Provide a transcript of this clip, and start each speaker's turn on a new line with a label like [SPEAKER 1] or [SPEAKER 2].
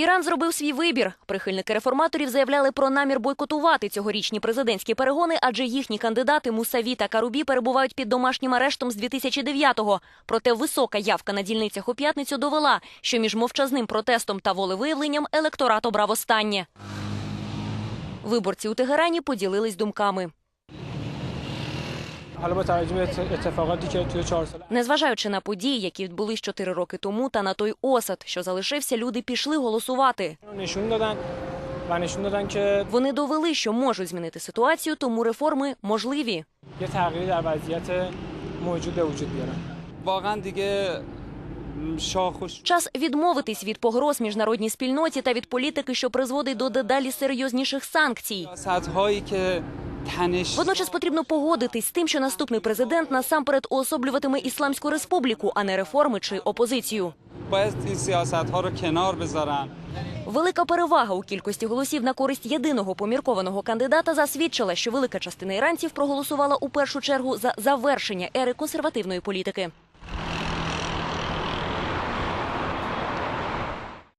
[SPEAKER 1] Іран зробив свій вибір. Прихильники реформаторів заявляли про намір бойкотувати цьогорічні президентські перегони, адже їхні кандидати Мусаві та Карубі перебувають під домашнім арештом з 2009-го. Проте висока явка на дільницях у п'ятницю довела, що між мовчазним протестом та волевиявленням електорат обрав останнє. Виборці у Тегерані поділились думками. Незважаючи на події, які відбулись чотири роки тому, та на той осад, що залишився, люди пішли голосувати. Вони довели, що можуть змінити ситуацію, тому реформи можливі. Час відмовитись від погроз міжнародній спільноті та від політики, що призводить до дедалі серйозніших санкцій. Водночас потрібно погодитись з тим, що наступний президент насамперед уособлюватиме ісламську республіку, а не реформи чи опозицію. Велика перевага у кількості голосів на користь єдиного поміркованого кандидата засвідчила, що велика частина іранців проголосувала у першу чергу за завершення ери консервативної політики.